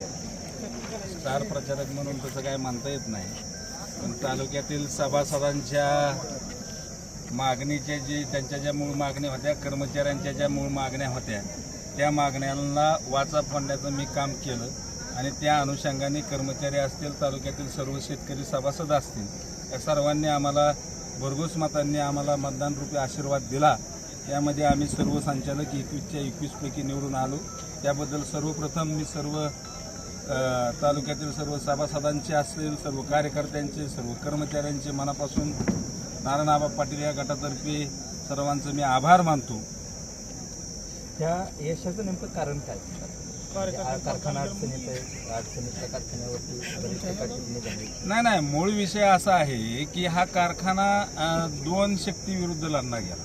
Star प्रचारक म्हणून तसं काय म्हणता येत नाही. पण तालुक्यातील सभासदांच्या मागणीच्या जी त्यांच्या ज्या मूळ मागण्या होत्या कर्मचाऱ्यांच्या ज्या मूळ मागण्या होत्या त्या मागण्यांना वाचा फोडण्याचं मी काम केलं. आणि त्या अनुषंगाने कर्मचारी असतील तालुक्यातील सर्व शेतकरी सभासद असतील या सर्वांनी आम्हाला भरघोस मतांनी आम्हाला मतदान रूपी आशीर्वाद दिला. त्यामध्ये आम्ही सर्व संचालक एकवीसच्या एकवीसपैकी निवडून आलो. त्याबद्दल सर्वप्रथम मी सर्व तालुक्यातील सर्व सभासदांचे असतील सर्व कार्यकर्त्यांचे सर्व कर्मचाऱ्यांचे मनापासून नारायणआबा पाटील या गटातर्फे सर्वांचं मी आभार मानतो. त्या यशाचं नेमकं कारण काय? आ- कारखाना अडचणीत आहे अडचणीतल्या कारखान्यावरती बरीच प्रकारची गुन्हे झाली. नाही नाही मूळ विषय असा आहे की हा कारखाना अ, दोन शक्ती विरुद्ध लढला गेला.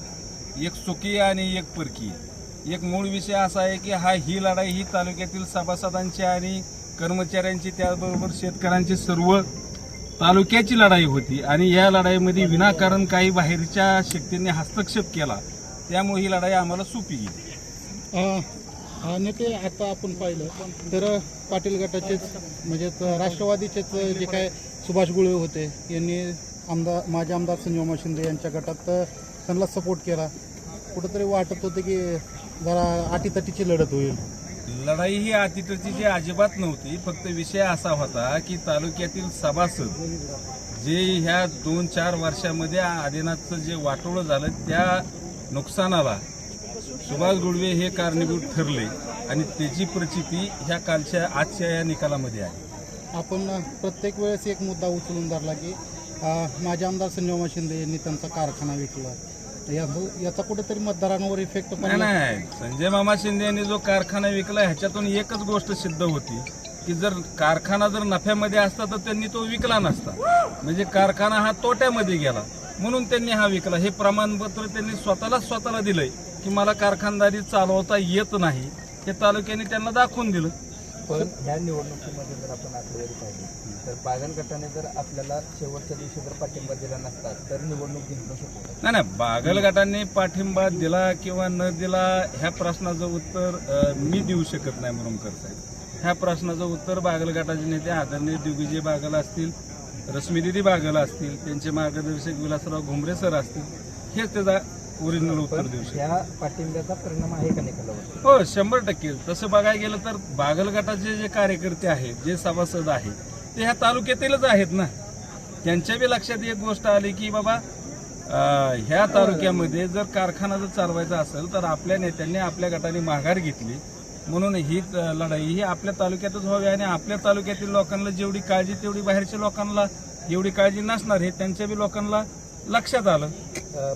एक सुकी आणि एक परकीय एक मूळ विषय असा आहे की हा ही लढाई ही तालुक्यातील सभासदांची आणि कर्मचाऱ्यांची त्याचबरोबर शेतकऱ्यांची सर्व तालुक्याची लढाई होती. आणि या लढाईमध्ये विनाकारण काही बाहेरच्या शक्तींनी हस्तक्षेप केला. त्यामुळे ही लढाई आम्हाला सोपी गेली. अ, नेते आता आपण पाहिलं तर पाटील गटाचेच म्हणजे राष्ट्रवादीचेच जे काय सुभाष गुळे होते यांनी आमदार माझे आमदार संजीवमा शिंदे यांच्या गटात त्यांना सपोर्ट केला. कुठंतरी वाटत होते की जरा अटीतटीची लढत होईल. लढाई ही अतिथीची अजिबात नव्हती फक्त विषय असा होता की तालुक्यातील सभासद जे ह्या दोन चार वर्षामध्ये आदिनाथचं जे वाटोळं झालं त्या नुकसानाला सुभाष गुडवे हे कारणीभूत ठरले आणि त्याची प्रचिती ह्या कालच्या आजच्या या निकालामध्ये आहे. आपण प्रत्येक वेळेस एक मुद्दा उचलून धरला की अ, माझे आमदार संजय शिंदे यांनी त्यांचा कारखाना विकला. याचा कुठेतरी मतदारांवर इफेक्ट नाही पडला नाही. संजय मामा शिंदे यांनी जो कारखाना विकला ह्याच्यातून एकच गोष्ट सिद्ध होती की जर कारखाना जर नफ्यामध्ये असता तर त्यांनी तो विकला नसता. म्हणजे कारखाना हा तोट्यामध्ये गेला. म्हणून त्यांनी हा विकला. हे प्रमाणपत्र त्यांनी स्वतःलाच स्वतःला दिलंय की मला कारखानदारी चालवता येत नाही. हे तालुक्याने त्यांना दाखवून दिलं. पण ह्या निवडणुकीमध्ये जर आपण आकडेवारी पाहिली तर बागल गटाने जर आपल्याला शेवटच्या दिवशी जर पाठिंबा दिला नसता तर निवडणूक जिंकणं शक्य होतं नाही नाही बागल गटाने पाठिंबा दिला किंवा न दिला ह्या प्रश्नाचं उत्तर मी देऊ शकत नाही म्हणून साहेब. ह्या प्रश्नाचं उत्तर बागल गटाचे नेते आदरणीय दिग्विजय बागल असतील रश्मीदिदी बागल असतील त्यांचे मार्गदर्शक विलासराव घुमरे सर असतील हेच त्याचा ओरिजिनल उत्तर देऊ शकतो. ह्या पाठिंब्याचा परिणाम आहे का निकालावर हो शंभर टक्के. तसं बघायला गेलं तर बागल गटाचे जे कार्यकर्ते आहेत जे सभासद आहेत ते ह्या तालुक्यातीलच आहेत ना. त्यांच्या बी लक्षात एक गोष्ट आली की बाबा अं, ह्या तालुक्यामध्ये जर कारखाना जर चालवायचा असेल तर आपल्या नेत्यांनी आपल्या गटाने माघार घेतली. म्हणून ही लढाई ही आपल्या तालुक्यातच व्हावी आणि आपल्या तालुक्यातील लोकांना जेवढी काळजी तेवढी बाहेरच्या लोकांना एवढी काळजी नसणार हे त्यांच्या बी लोकांना लक्षात आलं.